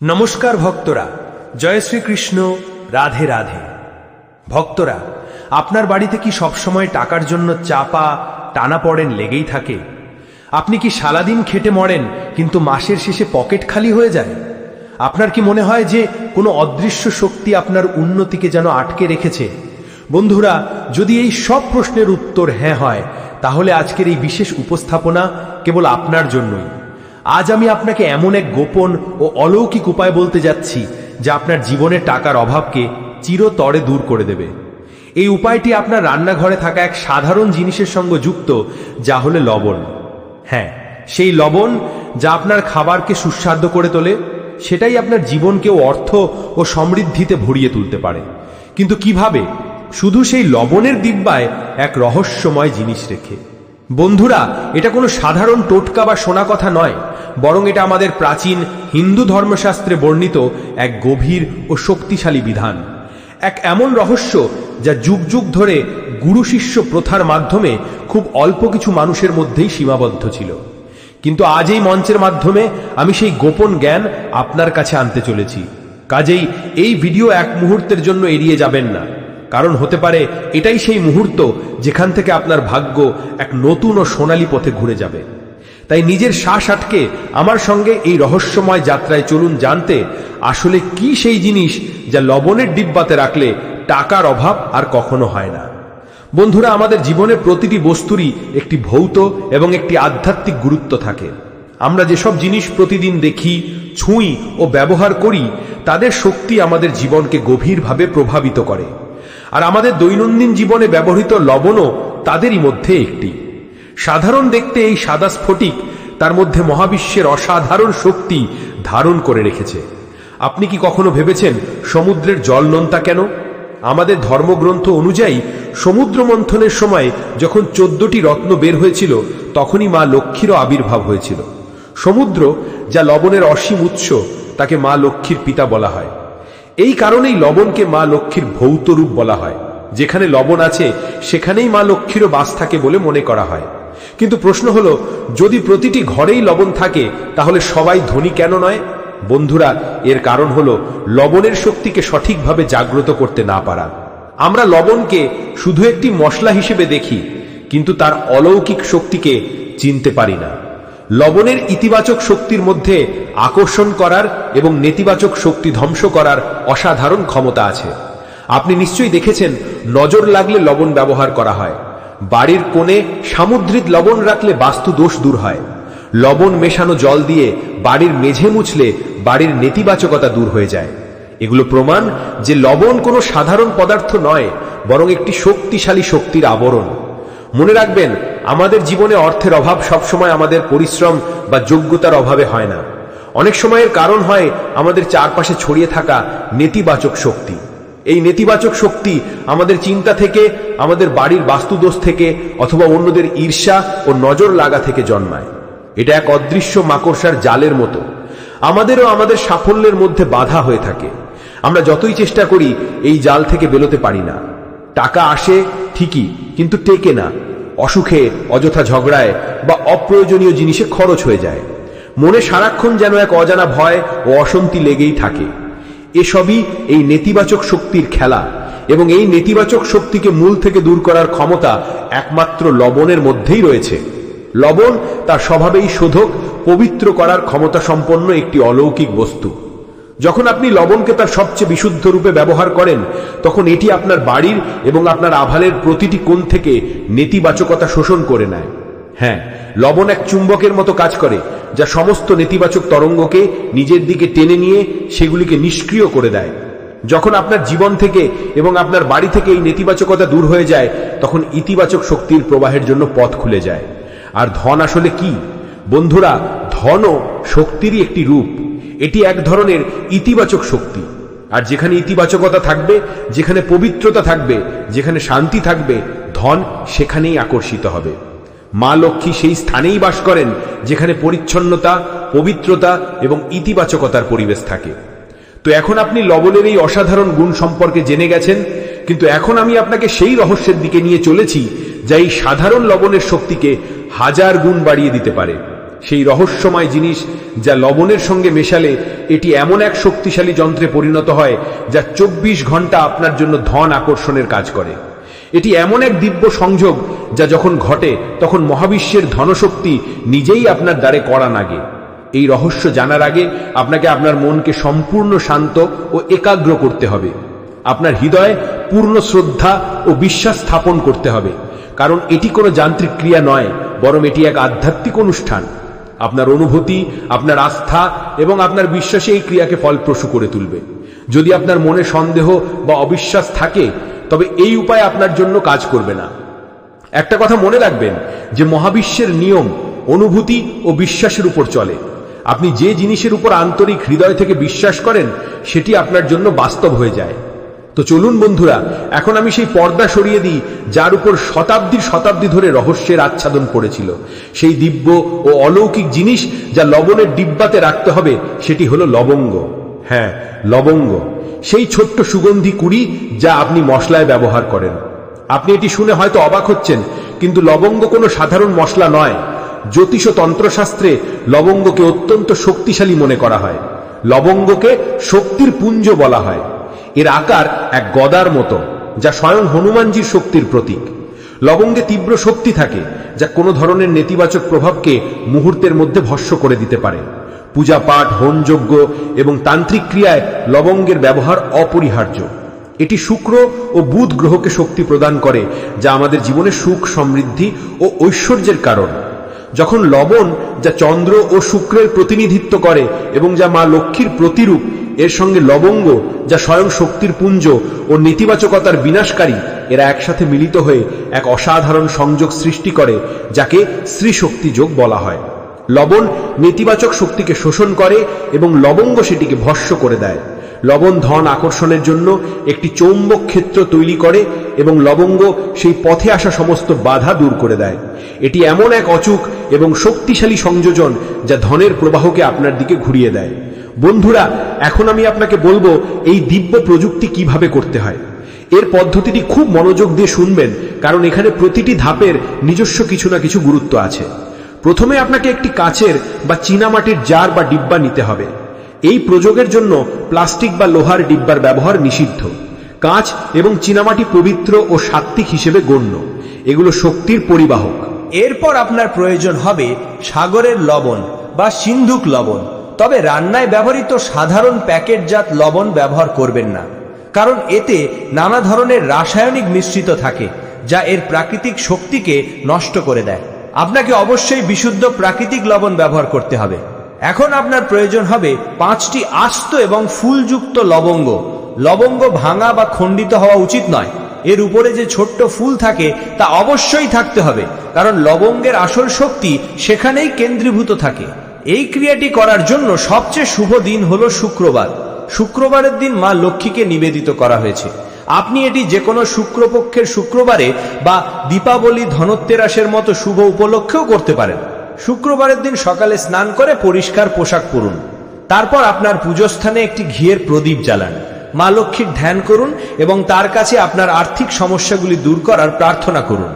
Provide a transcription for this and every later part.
নমস্কার ভক্তরা, জয় শ্রীকৃষ্ণ, রাধে রাধে। ভক্তরা, আপনার বাড়িতে কি সবসময় টাকার জন্য চাপা টানা পড়েন লেগেই থাকে? আপনি কি সারাদিন খেটে মরেন, কিন্তু মাসের শেষে পকেট খালি হয়ে যায় আপনার কি মনে হয় যে কোনো অদৃশ্য শক্তি আপনার উন্নতিকে যেন আটকে রেখেছে? বন্ধুরা, যদি এই সব প্রশ্নের উত্তর হ্যাঁ হয়, তাহলে আজকের এই বিশেষ উপস্থাপনা কেবল আপনার জন্যই। আজ আমি আপনাকে এমন এক গোপন ও অলৌকিক উপায় বলতে যাচ্ছি, যা আপনার জীবনে টাকার অভাবকে চিরতরে দূর করে দেবে। এই উপায়টি আপনার রান্নাঘরে থাকা এক সাধারণ জিনিসের সঙ্গে যুক্ত, যা হলে লবণ। হ্যাঁ সেই লবণ যা আপনার খাবারকে সুস্বাদ্য করে তোলে, সেটাই আপনার জীবনকেও অর্থ ও সমৃদ্ধিতে ভরিয়ে তুলতে পারে। কিন্তু কীভাবে? শুধু সেই লবণের দিব্যায় এক রহস্যময় জিনিস রেখে। বন্ধুরা, এটা কোনো সাধারণ টোটকা বা শোনা কথা নয়, বরং এটা আমাদের প্রাচীন হিন্দু ধর্মশাস্ত্রে বর্ণিত এক গভীর ও শক্তিশালী বিধান। এক এমন রহস্য যা যুগ যুগ ধরে গুরু শিষ্য প্রথার মাধ্যমে খুব অল্প কিছু মানুষের মধ্যেই সীমাবদ্ধ ছিল। কিন্তু আজ এই মঞ্চের মাধ্যমে আমি সেই গোপন জ্ঞান আপনার কাছে আনতে চলেছি। কাজেই এই ভিডিও এক মুহূর্তের জন্য এড়িয়ে যাবেন না। কারণ হতে পারে এটাই সেই মুহূর্ত যেখান থেকে আপনার ভাগ্য এক নতুন ও সোনালী পথে ঘুরে যাবে। তাই নিজের শ্বাস আটকে আমার সঙ্গে এই রহস্যময় যাত্রায় চলুন জানতে আসলে কি সেই জিনিস যা লবণের ডিব্বাতে রাখলে টাকার অভাব আর কখনো হয় না। বন্ধুরা, আমাদের জীবনে প্রতিটি বস্তুরই একটি ভৌত এবং একটি আধ্যাত্মিক গুরুত্ব থাকে। আমরা যেসব জিনিস প্রতিদিন দেখি, ছুঁই ও ব্যবহার করি, তাদের শক্তি আমাদের জীবনকে গভীরভাবে প্রভাবিত করে। আর আমাদের দৈনন্দিন জীবনে ব্যবহৃত লবণও তাদেরই মধ্যে একটি। সাধারণ দেখতে এই সাদা স্ফটিক তার মধ্যে মহাবিশ্বের অসাধারণ শক্তি ধারণ করে রেখেছে। আপনি কি কখনো ভেবেছেন সমুদ্রের জল নোনতা কেন? আমাদের ধর্মগ্রন্থ অনুযায়ী সমুদ্র মন্থনের সময় যখন চোদ্দটি রত্ন বের হয়েছিল, তখনই মা লক্ষ্মীরও আবির্ভাব হয়েছিল। সমুদ্র, যা লবণের অসীম উৎস, তাকে মা লক্ষ্মীর পিতা বলা হয়। এই কারণেই লবণকে মা লক্ষ্মীর ভৌত রূপ বলা হয়। যেখানে লবণ আছে, সেখানেই মা লক্ষ্মীরও বাস থাকে বলে মনে করা হয়। কিন্তু প্রশ্ন হলো, যদি প্রতিটি ঘরেই লবণ থাকে, তাহলে সবাই ধনী কেন নয়? বন্ধুরা, এর কারণ হলো, লবণের শক্তিকে সঠিকভাবে জাগ্রত করতে না পারা। আমরা লবণকে শুধু একটি মশলা হিসেবে দেখি, কিন্তু তার অলৌকিক শক্তিকে চিনতে পারি না। লবণের ইতিবাচক শক্তির মধ্যে আকর্ষণ করার এবং নেতিবাচক শক্তি ধ্বংস করার অসাধারণ ক্ষমতা আছে। আপনি নিশ্চয়ই দেখেছেন, নজর লাগলে লবণ ব্যবহার করা হয়। বাড়ির কোণে সামুদ্রিক লবণ রাখলে বাস্তু দোষ দূর হয়। লবণ মেশানো জল দিয়ে বাড়ির মেঝে মুছলে বাড়ির নেতিবাচকতা দূর হয়ে যায়। এগুলো প্রমাণ যে লবণ কোনো সাধারণ পদার্থ নয়, বরং একটি শক্তিশালী শক্তির আবরণ। মনে রাখবেন, আমাদের জীবনে অর্থের অভাব সবসময় আমাদের পরিশ্রম বা যোগ্যতার অভাবে হয় না। অনেক সময়ের কারণ হয় আমাদের চারপাশে ছড়িয়ে থাকা নেতিবাচক শক্তি। এই নেতিবাচক শক্তি আমাদের চিন্তা থেকে, আমাদের বাড়ির বাস্তুদোষ থেকে অথবা অন্যদের ঈর্ষা ও নজর লাগা থেকে জন্মায়। এটা এক অদৃশ্য মাকড়সার জালের মতো। আমাদেরও আমাদের সাফল্যের মধ্যে বাধা হয়ে থাকে। আমরা যতই চেষ্টা করি, এই জাল থেকে বেরোতে পারি না। টাকা আসে ঠিকই, কিন্তু টেকে না। অসুখে, অযথা ঝগড়ায় বা অপ্রয়োজনীয় জিনিসে খরচ হয়ে যায়। মনে সারাক্ষণ যেন এক অজানা ভয় ও অশান্তি লেগেই থাকে। এসবই এই নেতিবাচক শক্তির খেলা এবং এই নেতিবাচক শক্তিকে মূল থেকে দূর করার ক্ষমতা একমাত্র লবণের মধ্যেই রয়েছে। লবণ তার স্বভাবেই শোধক, পবিত্র করার ক্ষমতা সম্পন্ন একটি অলৌকিক বস্তু। যখন আপনি লবণকে তার সবচেয়ে বিশুদ্ধ রূপে ব্যবহার করেন, তখন এটি আপনার বাড়ির এবং আপনার আভালের প্রতিটি কোণ থেকে নেতিবাচকতা শোষণ করে নেয়। হ্যাঁ লবণ এক চুম্বকের মতো কাজ করে, যা সমস্ত নেতিবাচক তরঙ্গকে নিজের দিকে টেনে নিয়ে সেগুলিকে নিষ্ক্রিয় করে দেয়। যখন আপনার জীবন থেকে এবং আপনার বাড়ি থেকে এই নেতিবাচকতা দূর হয়ে যায়, তখন ইতিবাচক শক্তির প্রবাহের জন্য পথ খুলে যায়। আর ধন আসলে কি? বন্ধুরা, ধনও শক্তিরই একটি রূপ। এটি এক ধরনের ইতিবাচক শক্তি। আর যেখানে ইতিবাচকতা থাকবে, যেখানে পবিত্রতা থাকবে, যেখানে শান্তি থাকবে, ধন সেখানেই আকর্ষিত হবে। মা লক্ষ্মী সেই স্থানেই বাস করেন, যেখানে পরিচ্ছন্নতা, পবিত্রতা এবং ইতিবাচকতার পরিবেশ থাকে। তো এখন আপনি লবণের এই অসাধারণ গুণ সম্পর্কে জেনে গেছেন, কিন্তু এখন আমি আপনাকে সেই রহস্যের দিকে নিয়ে চলেছি, যা এই সাধারণ লবণের শক্তিকে হাজার গুণ বাড়িয়ে দিতে পারে। সেই রহস্যময় জিনিস যা লবণের সঙ্গে মেশালে এটি এমন এক শক্তিশালী যন্ত্রে পরিণত হয় যা চব্বিশ ঘণ্টা আপনার জন্য ধন আকর্ষণের কাজ করে। এটি এমন এক দিব্য সংযোগ যা যখন ঘটে, তখন মহাবিশ্বের ধনশক্তি নিজেই আপনার দ্বারে করা নাগে। এই রহস্য জানার আগে আপনাকে আপনার মনকে সম্পূর্ণ শান্ত ও একাগ্র করতে হবে। আপনার হৃদয়ে পূর্ণ শ্রদ্ধা ও বিশ্বাস স্থাপন করতে হবে। কারণ এটি কোনো যান্ত্রিক ক্রিয়া নয়, বরং এটি এক আধ্যাত্মিক অনুষ্ঠান। আপনার অনুভূতি, আপনার আস্থা এবং আপনার বিশ্বাসে এই ক্রিয়াকে ফলপ্রসূ করে তুলবে। যদি আপনার মনে সন্দেহ বা অবিশ্বাস থাকে, তবে এই উপায় আপনার জন্য কাজ করবে না। একটা কথা মনে রাখবেন যে মহাবিশ্বের নিয়ম, অনুভূতি ও বিশ্বাসের উপর চলে। আপনি যে জিনিসের উপর আন্তরিক হৃদয় থেকে বিশ্বাস করেন, সেটি আপনার জন্য বাস্তব হয়ে যায়। তো চলুন বন্ধুরা, এখন আমি সেই পর্দা সরিয়ে দিই, যার উপর শতাব্দীর শতাব্দী ধরে রহস্যের আচ্ছাদন পড়েছিল। সেই দিব্য ও অলৌকিক জিনিস যা লবণের ডিব্বাতে রাখতে হবে, সেটি হলো লবঙ্গ। হ্যাঁ লবঙ্গ। সেই ছোট্ট সুগন্ধি কুড়ি যা আপনি মশলায় ব্যবহার করেন। আপনি এটি শুনে হয়তো অবাক হচ্ছেন, কিন্তু লবঙ্গ কোনো সাধারণ মশলা নয়। জ্যোতিষ তন্ত্রশাস্ত্রে লবঙ্গকে অত্যন্ত শক্তিশালী মনে করা হয়। লবঙ্গকে শক্তির পুঞ্জ বলা হয়। এর আকার এক গদার মতো, যা স্বয়ং হনুমানজির শক্তির প্রতীক। লবঙ্গে তীব্র শক্তি থাকে, যা কোনো ধরনের নেতিবাচক প্রভাবকে মুহূর্তের মধ্যে ভস্য করে দিতে পারে। পূজা পাঠ হোমযজ্ঞ এবং তান্ত্রিক ক্রিয়ায় লবঙ্গের ব্যবহার অপরিহার্য। এটি শুক্র ও বুধ গ্রহকে শক্তি প্রদান করে, যা আমাদের জীবনে সুখ, সমৃদ্ধি ও ঐশ্বর্যের কারণ। যখন লবণ যা চন্দ্র ও শুক্রের প্রতিনিধিত্ব করে এবং যা মা লক্ষ্মীর প্রতিরূপ, এর সঙ্গে লবঙ্গ যা স্বয়ং শক্তির পুঞ্জ ও নেতিবাচকতার বিনাশকারী, এরা একসাথে মিলিত হয়ে এক অসাধারণ সংযোগ সৃষ্টি করে, যাকে শ্রীশক্তি যোগ বলা হয়। লবণ নেতিবাচক শক্তিকে শোষণ করে এবং লবঙ্গ সেটিকে ভস্য করে দেয়। লবণ ধন আকর্ষণের জন্য একটি চৌম্বক ক্ষেত্র তৈরি করে এবং লবঙ্গ সেই পথে আসা সমস্ত বাধা দূর করে দেয়। এটি এমন এক অচুক এবং শক্তিশালী সংযোজন যা ধনের প্রবাহকে আপনার দিকে ঘুরিয়ে দেয়। বন্ধুরা, এখন আমি আপনাকে বলব এই দিব্য প্রযুক্তি কীভাবে করতে হয়। এর পদ্ধতিটি খুব মনোযোগ দিয়ে শুনবেন, কারণ এখানে প্রতিটি ধাপের নিজস্ব কিছু না কিছু গুরুত্ব আছে। প্রথমে আপনাকে একটি কাচের বা চীনামাটির জার বা ডিব্বা নিতে হবে। এই প্রযোগের জন্য প্লাস্টিক বা লোহার ডিব্বার ব্যবহার নিষিদ্ধ। কাঁচ এবং চীনামাটি পবিত্র ও সাত্ত্বিক হিসেবে গণ্য। এগুলো শক্তির পরিবাহক। এরপর আপনার প্রয়োজন হবে সাগরের লবণ বা সিন্ধুক লবণ। তবে রান্নায় ব্যবহৃত সাধারণ প্যাকেটজাত লবণ ব্যবহার করবেন না। কারণ এতে নানা ধরনের রাসায়নিক মিশ্রিত থাকে, যা এর প্রাকৃতিক শক্তিকে নষ্ট করে দেয়। আপনাকে অবশ্যই বিশুদ্ধ প্রাকৃতিক লবণ ব্যবহার করতে হবে। এখন আপনার প্রয়োজন হবে পাঁচটি আস্ত এবং ফুলযুক্ত লবঙ্গ। লবঙ্গ ভাঙা বা খণ্ডিত হওয়া উচিত নয়। এর উপরে যে ছোট্ট ফুল থাকে, তা অবশ্যই থাকতে হবে, কারণ লবঙ্গের আসল শক্তি সেখানেই কেন্দ্রীভূত থাকে। এই ক্রিয়াটি করার জন্য সবচেয়ে শুভ দিন হল শুক্রবার। শুক্রবারের দিন মা লক্ষ্মীকে নিবেদিত করা হয়েছে। আপনি এটি যে কোনো শুক্রপক্ষের শুক্রবারে বা দীপাবলি ধনোত্তেরাসের মতো শুভ উপলক্ষেও করতে পারেন। শুক্রবারের দিন সকালে স্নান করে পরিষ্কার পোশাক পরুন। তারপর আপনার পুজোস্থানে একটি ঘিয়ের প্রদীপ জ্বালান। মা লক্ষ্মীর ধ্যান করুন এবং তার কাছে আপনার আর্থিক সমস্যাগুলি দূর করার প্রার্থনা করুন।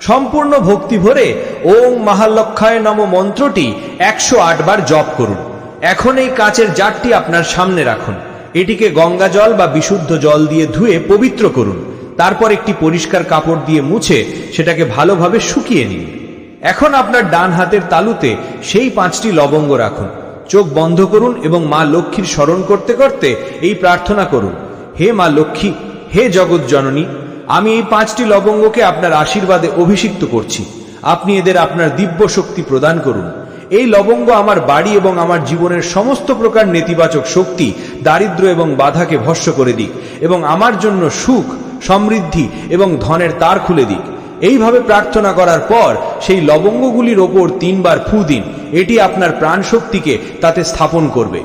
সম্পূর্ণ ভক্তি ভরে ওং মহালক্ষায় নম মন্ত্রটি একশো বার জপ করুন। এখন এই কাচের জারটি আপনার সামনে রাখুন। এটিকে গঙ্গা জল বা বিশুদ্ধ জল দিয়ে ধুয়ে পবিত্র করুন। তারপর একটি পরিষ্কার কাপড় দিয়ে মুছে সেটাকে ভালোভাবে শুকিয়ে নিন। এখন আপনার ডান হাতের তালুতে সেই পাঁচটি লবঙ্গ রাখুন। চোখ বন্ধ করুন এবং মা লক্ষ্মীর স্মরণ করতে করতে এই প্রার্থনা করুন, হে মা লক্ষ্মী, হে জগৎ জননী, আমি এই পাঁচটি লবঙ্গকে আপনার আশীর্বাদে অভিষিক্ত করছি। আপনি এদের আপনার দিব্য শক্তি প্রদান করুন। এই লবঙ্গ আমার বাড়ি এবং আমার জীবনের সমস্ত প্রকার নেতিবাচক শক্তি দারিদ্র এবং বাধাকে ভস্য করে দিক এবং আমার জন্য সুখ, সমৃদ্ধি এবং ধনের তার খুলে দিক। এইভাবে প্রার্থনা করার পর সেই লবঙ্গগুলির ওপর তিনবার ফু দিন। এটি আপনার প্রাণশক্তিকে তাতে স্থাপন করবে।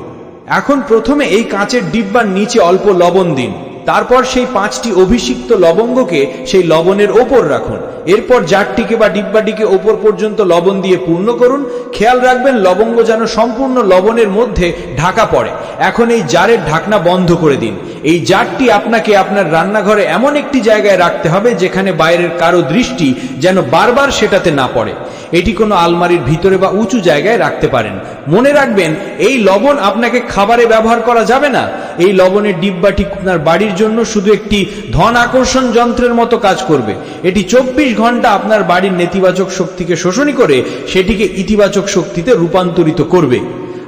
এখন প্রথমে এই কাঁচের ডিব্বার নিচে অল্প লবণ দিন। তারপর সেই পাঁচটি অভিষিক্ত লবঙ্গকে সেই লবণের ওপর রাখুন। এরপর জারটিকে বা ডিব্বাটিকে ওপর পর্যন্ত লবণ দিয়ে পূর্ণ করুন। খেয়াল রাখবেন, লবঙ্গ যেন সম্পূর্ণ লবণের মধ্যে ঢাকা পড়ে। এখন এই জারের ঢাকনা বন্ধ করে দিন। এই জারটি আপনাকে আপনার রান্নাঘরে এমন একটি জায়গায় রাখতে হবে যেখানে বাইরের কারও দৃষ্টি যেন বারবার সেটাতে না পড়ে। এটি কোনো আলমারির ভিতরে বা উঁচু জায়গায় রাখতে পারেন। মনে রাখবেন, এই লবণ আপনাকে খাবারে ব্যবহার করা যাবে না। এই লবণের ডিব্বাটি আপনার বাড়ির জন্য শুধু একটি ধন আকর্ষণ যন্ত্রের মতো কাজ করবে। এটি চব্বিশ ঘণ্টা আপনার বাড়ির নেতিবাচক শক্তিকে শোষণী করে, সেটিকে ইতিবাচক শক্তিতে রূপান্তরিত করবে।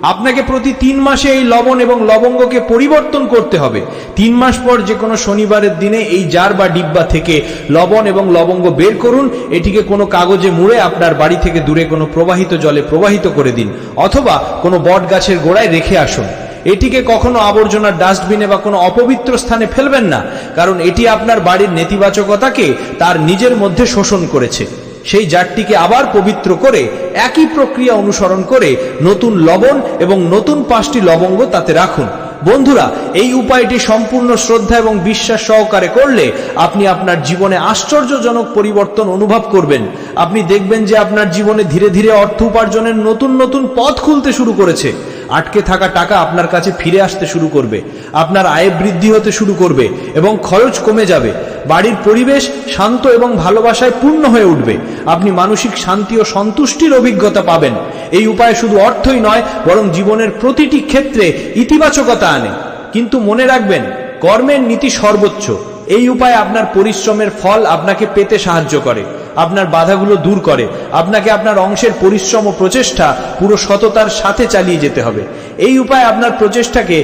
আপনাকে প্রতি তিন মাসে এই লবণ এবং লবঙ্গকে পরিবর্তন করতে হবে। তিন মাস পর যে কোনো শনিবারের দিনে এই জার বা ডিব্বা থেকে লবণ এবং লবঙ্গ বের করুন। এটিকে কোনো কাগজে মুড়ে আপনার বাড়ি থেকে দূরে কোনো প্রবাহিত জলে প্রবাহিত করে দিন। অথবা কোনো বট গাছের গোড়ায় রেখে আসুন। এটিকে কখনো আবর্জনার ডাস্টবিনে বা কোনো অপবিত্র স্থানে ফেলবেন না, কারণ এটি আপনার বাড়ির নেতিবাচকতাকে তার নিজের মধ্যে শোষণ করেছে। সেই জারটিকে আবার পবিত্র করে, একই প্রক্রিয়া অনুসরণ করে নতুন লবণ এবং নতুন পাঁচটি লবঙ্গ তাতে রাখুন। বন্ধুরা, এই উপায়টি সম্পূর্ণ শ্রদ্ধা এবং বিশ্বাস সহকারে করলে আপনি আপনার জীবনে আশ্চর্যজনক পরিবর্তন অনুভব করবেন। আপনি দেখবেন যে আপনার জীবনে ধীরে ধীরে অর্থ উপার্জনের নতুন নতুন পথ খুলতে শুরু করেছে। আটকে থাকা টাকা আপনার কাছে ফিরে আসতে শুরু করবে। আপনার আয় বৃদ্ধি হতে শুরু করবে এবং খরচ কমে যাবে। বাড়ির পরিবেশ শান্ত এবং ভালোবাসায় পূর্ণ হয়ে উঠবে। আপনি মানসিক শান্তি ও সন্তুষ্টির অভিজ্ঞতা পাবেন। এই উপায় শুধু অর্থই নয়, বরং জীবনের প্রতিটি ক্ষেত্রে ইতিবাচকতা আনে। কিন্তু মনে রাখবেন, কর্মের নীতি সর্বোচ্চ। এই উপায় আপনার পরিশ্রমের ফল আপনাকে পেতে সাহায্য করে। আপনার বাধাগুলো দূর করে। আপনাকে আপনার অংশের পরিশ্রম ও প্রচেষ্টা পুরো সততার সাথে চালিয়ে যেতে হবে। এই উপায় আপনার প্রচেষ্টাকে